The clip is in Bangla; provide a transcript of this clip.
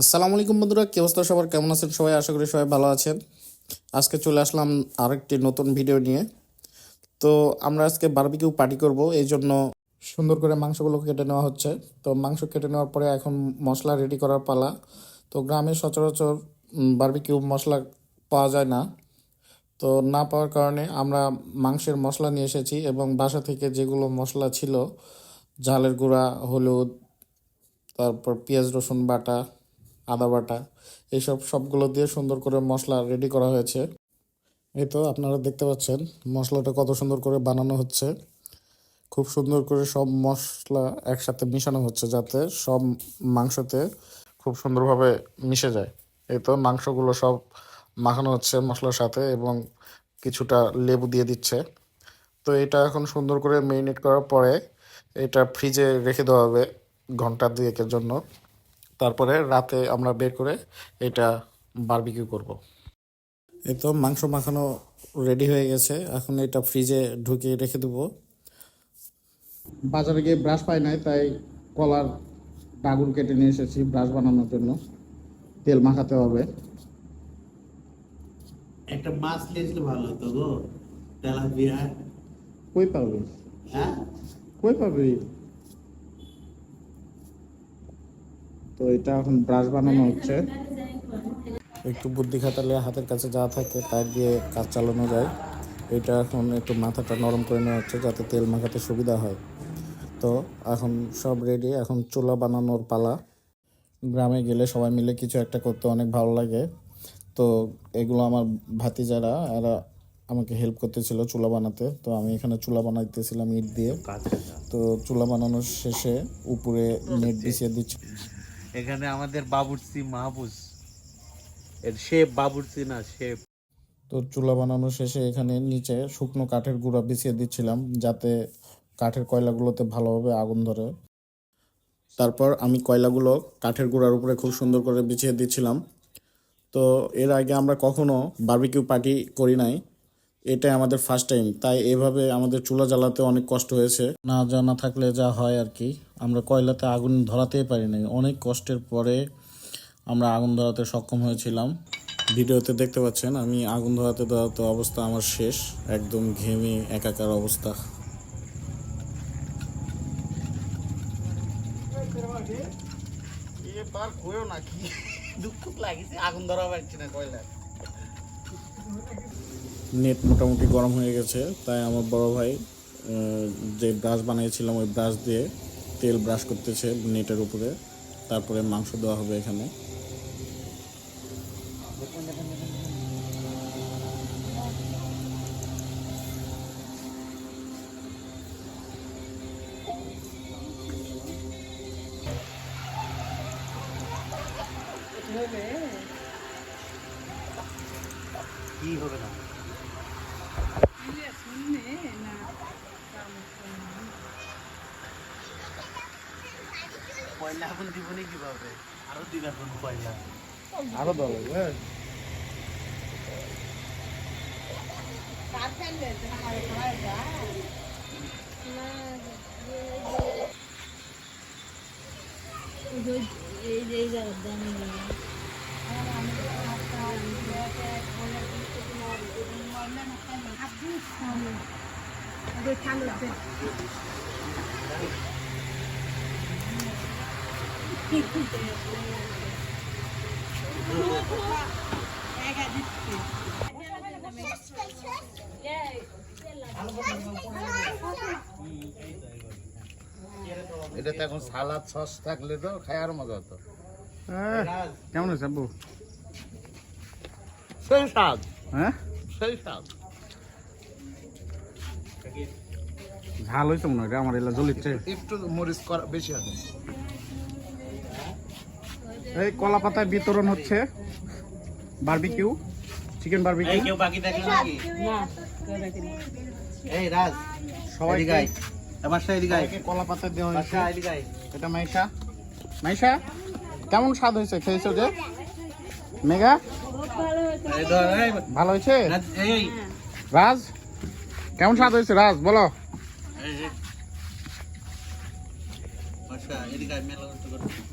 আসসালামু আলাইকুম বন্ধুরা, কি অবস্থা সবার? কেমন আছেন সবাই? আশা করি সবাই ভালো আছেন। আজকে চলে আসলাম আরেকটি নতুন ভিডিও নিয়ে। তো আমরা আজকে বারবিকিউ পার্টি করব, এই জন্য সুন্দর করে মাংসগুলো কেটে নেওয়া হচ্ছে। তো মাংস কেটে নেওয়ার পরে এখন মশলা রেডি করার পালা। তো গ্রামে সচরাচর বারবিকিউ মশলা পাওয়া যায় না। তো না পাওয়ার কারণে আমরা মাংসের মশলা নিয়ে এসেছি এবং বাসা থেকে যেগুলো মশলা ছিল, ঝালের গুঁড়া, হলুদ, তারপর পেঁয়াজ, রসুন, বাটা আদা বাটা এইসব সবগুলো দিয়ে সুন্দর করে মশলা রেডি করা হয়েছে। এই তো আপনারা দেখতে পাচ্ছেন মশলাটা কত সুন্দর করে বানানো হচ্ছে। খুব সুন্দর করে সব মশলা একসাথে মিশানো হচ্ছে যাতে সব মাংসতে খুব সুন্দরভাবে মিশে যায়। এই তো মাংসগুলো সব মাখানো হচ্ছে মশলার সাথে এবং কিছুটা লেবু দিয়ে দিচ্ছে। তো এটা এখন সুন্দর করে মেরিনেট করার পরে এটা ফ্রিজে রেখে দেওয়া হবে ঘণ্টা দুয়েকের জন্য। তারপরে রাতে আমরা বের করে এটা বারবিকিউ করব। এই তো মাংস মাখানো রেডি হয়ে গেছে। এখন এটা ফ্রিজে ঢুকিয়ে রেখে দেবো। বাজারে গিয়ে ব্রাশ পাই নাই তাই কলার ডাগুর কেটে নিয়ে এসেছি ব্রাশ বানানোর জন্য। তেল মাখাতে হবে। একটা মাছ লেসলে ভালো হতো গো তেলাপিয়া। কই পাবে? হ্যাঁ? কই পাবে? তো এটা এখন ব্রাশ বানানো হচ্ছে। একটু বুদ্ধি খাটালে হাতের কাছে যা থাকে তাই দিয়ে কাজ চালানো যায়। এটা এখন একটু মাথাটা নরম করে নেওয়া হচ্ছে যাতে তেল মাখাতে সুবিধা হয়। তো এখন সব রেডি এখন চুলা বানানোর পালা। গ্রামে গেলে সবাই মিলে কিছু একটা করতে অনেক ভালো লাগে। তো এগুলো আমার ভাতিজারা এরা আমাকে হেল্প করতেছিল চুলা বানাতে। তো আমি এখানে চুলা বানাইতেছিলাম ইট দিয়ে। তো চুলা বানানোর শেষে উপরে নেট বিছিয়ে দিচ্ছি। এখানে আমাদের বাবুর্চি মাহবুজ এর শেপ বাবুর্চি না শেপ তো চুলা বানানো শেষে এখানে নিচে শুকনো কাঠের গুঁড়া বিছিয়ে দিচ্ছিলাম, যাতে কাঠের কয়লাগুলোতে ভালোভাবে আগুন ধরে। তারপর আমি কয়লাগুলো কাঠের গুঁড়ার উপরে খুব সুন্দর করে বিছিয়ে দিচ্ছিলাম। তো এর আগে আমরা কখনো বার্বিকিউ পার্টি করি নাই। এটাই আমাদের ফার্স্ট টাইম তাই এভাবে আমাদের চুলা জ্বালাতে অনেক কষ্ট হয়েছে। না জানা থাকলে যা হয় আর কি, আমরা কয়লাতে আগুন ধরাতেই পারি নাই। অনেক কষ্টের পরে আমরা আগুন ধরাতে সক্ষম হয়েছিলাম। ভিডিওতে দেখতে পাচ্ছেন, আমি আগুন ধরাতে ধরাতে অবস্থা আমার শেষ, একদম ঘেমে একাকার অবস্থা। না কি, দুঃখ লাগিছে আগুন ধরা পারছি না কয়লা নেট মোটামুটি গরম হয়ে গেছে, তাই আমার বড় ভাই যে ব্রাশ বানিয়েছিলাম ওই ব্রাশ দিয়ে তেল ব্রাশ করতেছে নেটের উপরে, তারপরে মাংস দেওয়া হবে এখানে। কি হবে না? পয়লা এখন দিব নি কীভাবে? আরও দিন এখন পয়লা আরও দল এই যে এটা তো এখন সালাদ সস থাকলে তো খায়ার মজা হতো। কেমন আছে আব্বু? সেই স্বাদ। হ্যাঁ? সেই স্বাদ। ঝাল হয়েছে মনে হয় আমার এলা জ্বলিচ্ছে একটু মরিচ করা বেশি আছে। এই কলা পাতায় বিতরণ হচ্ছে। Barbecue chicken barbecue. কেউ বাকি থাকে নাকি? না এই রাজ সবাই গাই আমার সাথে এদিকে আয়। কলা পাতা দেওয়া হয়েছে। এদিকে আয়। এটা মাইশা। মাইশা কেমন স্বাদ হয়েছে খেয়েছো যে? মেঘা? ভালো হয়েছে? রাজ কেমন স্বাদ হয়েছে রাজ? বলো। আচ্ছা এদিকে মেলা করতে করতে।